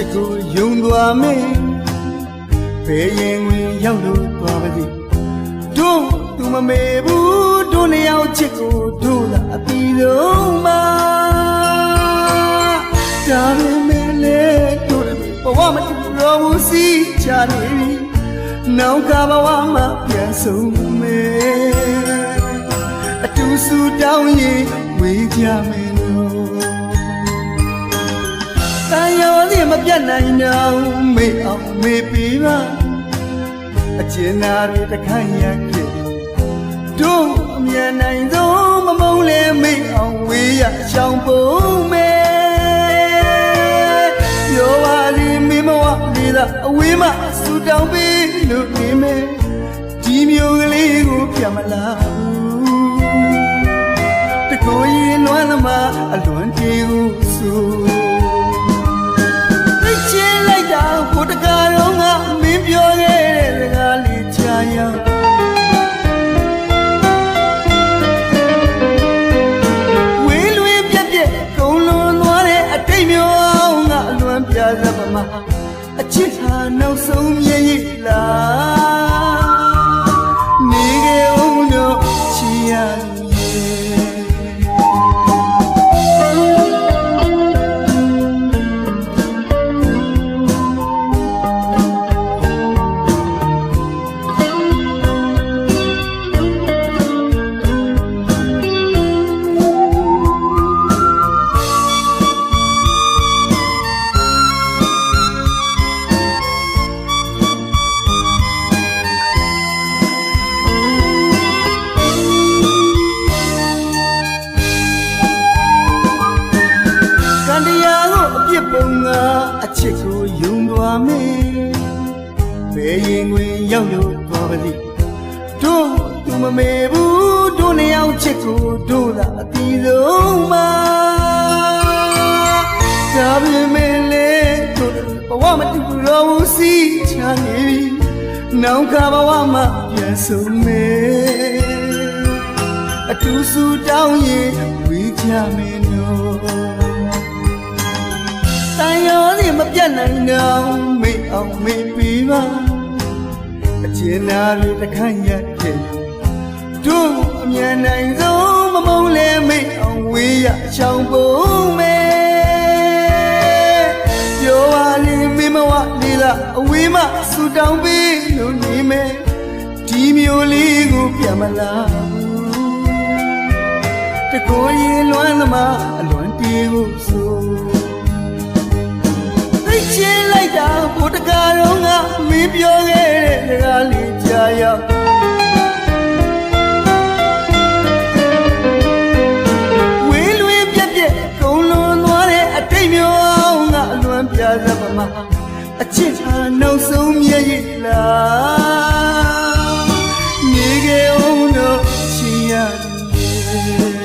စ်ကိုယုံသွားမယ်ဘယ်ရင်ဝင်ရောက်လို့သွားပါသည်တို့သူမမေဘူးတို့နှစ်ယောက်ချစ်ကိုတို့သာအပြီးဆုံးပါဒါပေမဲ့လေတို့လည်းဘဝမတူတော့ဘူးစီချနေပြီနောက်ကဘဝမှာပြန်ဆုံးမယ်အတူစုတောင်းရင်ဝေးကြမယ်လို့တ န်ရောစီမပြတ်နိုင်တော့မေ့အောင်မေ့ပြီးပါအကျဉ်းသားတွေတခန့်ရခဲ့တို့အမြန်နိုင်ဆုံးမမုန်းလဲမေ့အောင်ဝေးရချောင်းပုံမဲရောပါလိမိမဝလေးသာအဝေးမှဆူတောင်းပြီးလို့နေမယ်ဒီမျိုးကလေးကိုပြမလားတကိုယ်ရင်နွမ်းသမားအလွန်တေကိုဆို နောက်ဆုံး မယ်ဘယ်ရင်ဝင်ရောက်လို့သွားပါလိတို့သူမမေဘူးတို့နှစ်ယောက်ချစ်ကိုတို့သာအတီးဆုံးမှာဒါပေမဲ့လေတို့ဘဝမတူတော့ဘူးစီချာနေပြီနောင်ခါဘဝမှာပြန်ဆုံးမယ်အတူစုတောင်းရင်ဝေးကြမယ်နော်တန်ရောစီ မပြတ်နိုင်တော့မေ့အောင်မေ့ပြီးပါအကျဉ်းသားတွေတခန့်ရက်ခဲ့တို့အမြန်နိုင်ဆုံးမမုန်းလဲမေ့အောင်ဝေးရချောင်းပုံမဲပြောပါလေမေမဝလေးသာအဝေးမှဆူတောင်းပြီးလို့နေမယ်ဒီမျိုးလေးကိုပြန်မလာဘူးတကိုယ်ရင်လွမ်းသမားအလွန်တီးကိုဆို မင်းပြောခဲ့တဲ့စကားလေးကြာရောက်ဝေးလွင်ပြက်ပြက်ကုံလွန်သွားတဲ့အတိတ်မျိုးငါအလွန်ပြသပမာအချစ်ဟာနောက်ဆုံးမြည်ရည်လားနေခဲ့အောင်တော့ချင်ရတယ်